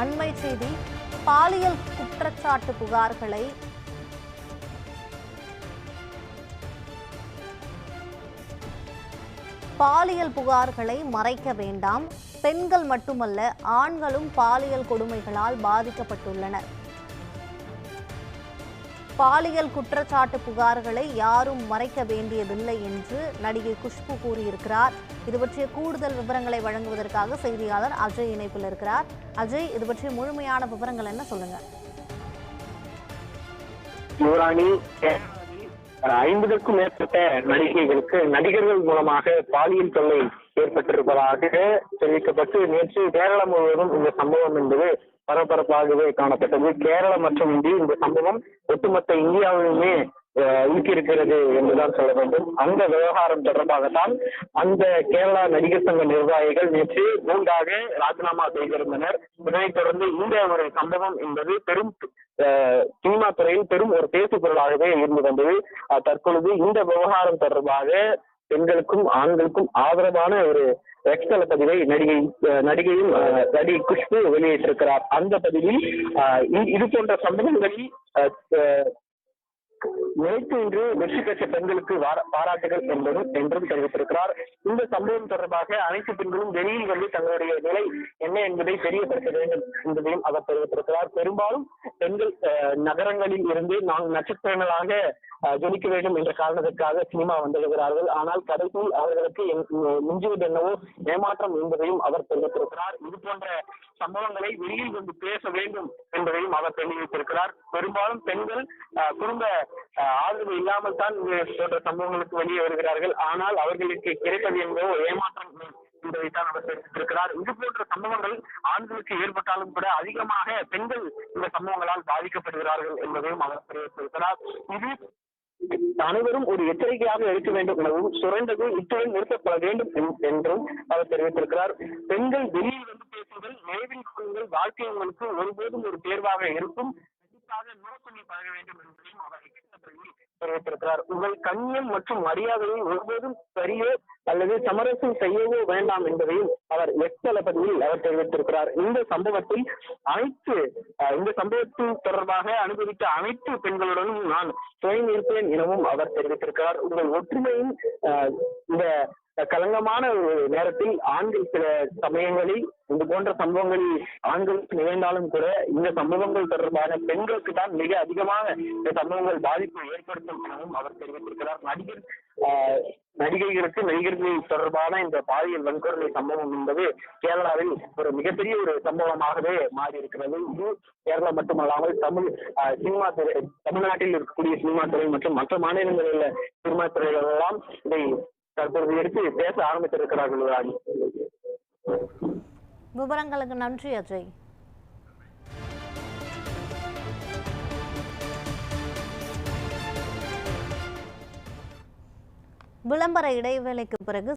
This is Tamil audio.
அண்மை செய்தி பாலியல் குற்றச்சாட்டு புகார்களை பாலியல் புகார்களை மறைக்க வேண்டாம். பெண்கள் மட்டுமல்ல ஆண்களும் பாலியல் கொடுமைகளால் பாதிக்கப்பட்டுள்ளனர். பாலியல் குற்றச்சாட்டு புகார்களை யாரும் மறைக்க வேண்டியதில்லை என்று நடிகை குஷ்பு கூறியிருக்கிறார். இது பற்றிய கூடுதல் விவரங்களை வழங்குவதற்காக செய்தியாளர் அஜய் இணைப்பில் இருக்கிறார். அஜய் இது பற்றிய முழுமையான விவரங்கள் என்ன சொல்லுங்க? யுவராணி ஐம்பதுக்கும் மேற்பட்ட நடிகைகளுக்கு நடிகர்கள் மூலமாக பாலியல் தொல்லை ஏற்பட்டிருப்பதாக தெரிவிக்கப்பட்டு நேற்று கேரளம் முழுவதும் இந்த சம்பவம் என்பது பரபரப்பாகவே காணப்பட்டது. கேரளம் மட்டுமின்றி இந்த சம்பவம் ஒட்டுமொத்த இந்தியாவிலுமே அஹ், என்றுதான் சொல்ல வேண்டும். அந்த விவகாரம் தொடர்பாகத்தான் அந்த கேரளா நடிகர் சங்க நிர்வாகிகள் நேற்று மூன்றாக ராஜினாமா செய்திருந்தனர். இதனைத் தொடர்ந்து இந்த ஒரு சம்பவம் என்பது பெரும் அஹ், சினிமா துறையில் பெரும் ஒரு பேசு பொருளாகவே இருந்து வந்தது. தற்பொழுது இந்த விவகாரம் தொடர்பாக பெண்களுக்கும் ஆண்களுக்கும் ஆதரவான ஒரு எக்ஸ்தல பதிவை நடிகை நடிகையும் அஹ், நடிகை குஷ்பு வெளியிட்டிருக்கிறார். அந்த பதிவில் இது போன்ற சம்பவங்களில் அஹ், இன்று வெற்றி பெற்ற பெண்களுக்கு பாராட்டுகள் என்பது என்றும் தெரிவித்திருக்கிறார். இந்த சம்பவம் தொடர்பாக அனைத்து பெண்களும் வெளியில் வந்து தங்களுடைய நிலை என்ன என்பதை தெரியப்படுத்த வேண்டும் என்பதையும் அவர் தெரிவித்திருக்கிறார். பெரும்பாலும் பெண்கள் அஹ், நகரங்களில் இருந்து நான் நட்சத்திரங்களாக ஜொலிக்க வேண்டும் என்ற காரணத்திற்காக சினிமா வந்திருக்கிறார்கள். ஆனால் கடைசியில் அவர்களுக்கு மிஞ்சுவது என்னவோ ஏமாற்றம் என்பதையும் அவர் தெரிவித்திருக்கிறார். இது போன்ற சம்பவங்களை வெளியில் வந்து பேச வேண்டும் என்பதையும் அவர் தெரிவித்திருக்கிறார். பெரும்பாலும் பெண்கள் குடும்ப ஆதரவு இல்லாமல் தான் போன்ற சம்பவங்களுக்கு வெளியே வருகிறார்கள். ஆனால் அவர்களுக்கு கிடைப்பது என்பதோ ஏமாற்றம் என்பதைத்தான் அவர் தெரிவித்திருக்கிறார். இது போன்ற சம்பவங்கள் ஆண்களுக்கு ஏற்பட்டாலும் கூட அதிகமாக பெண்கள் இந்த சம்பவங்களால் பாதிக்கப்படுகிறார்கள் என்பதையும் அவர் தெரிவித்திருக்கிறார். இது அனைவரும் ஒரு எச்சரிக்கையாக இருக்க வேண்டும் எனவும் சுரண்டது இத்துடன் நிறுத்தப்பட வேண்டும் என்றும் அவர் தெரிவித்திருக்கிறார். பெண்கள் வெளியில் வந்து பேசுங்கள் நினைவில் கொள்ளுங்கள் வாழ்க்கை உங்களுக்கு ஒருபோதும் ஒரு தேர்வாக இருக்கும். கண்டிப்பாக நோக்கி பழக வேண்டும் என்பதையும் அவர் தெரிவித்திருக்கிறார். உங்கள் கண்ணியம் மற்றும் மரியாதையை ஒருபோதும் சரியோ அல்லது சமரசம் செய்யவோ வேண்டாம் என்பதையும் அவர் எக்ஸ் அவர் தெரிவித்திருக்கிறார். இந்த சம்பவத்தில் அனைத்து இந்த சம்பவத்தின் தொடர்பாக அனுபவித்த அனைத்து பெண்களுடனும் நான் துணை நிற்பேன் எனவும் அவர் தெரிவித்திருக்கிறார். உங்கள் ஒற்றுமையின் இந்த கலங்கமான ஒரு நேரத்தில் ஆண்கள் சில சமயங்களில் இது போன்ற சம்பவங்களில் ஆண்களுக்கு நிகழ்ந்தாலும் கூட இந்த சம்பவங்கள் தொடர்பான பெண்களுக்கு தான் மிக அதிகமான இந்த சம்பவங்கள் பாதிப்பு ஏற்படுத்தும் எனவும் அவர் தெரிவித்திருக்கிறார். நடிகர் ஆஹ், நடிகைகளுக்கு நடிகர்கள் தொடர்பான இந்த பாலியல் வன்கொடுமை சம்பவம் என்பது கேரளாவில் ஒரு மிகப்பெரிய ஒரு சம்பவமாகவே மாறி இருக்கிறது இது கேரளா மட்டுமல்லாமல் தமிழ் சினிமா துறை தமிழ்நாட்டில் இருக்கக்கூடிய சினிமா துறை மற்றும் மற்ற மாநிலங்களில் உள்ள சினிமா துறைகள் எல்லாம் இதை தற்பொழுது எடுத்து பேச ஆரம்பித்திருக்கிறார்கள் ராணி. விவரங்களுக்கு நன்றி அஜய். விளம்பர இடைவேளைக்கு பிறகு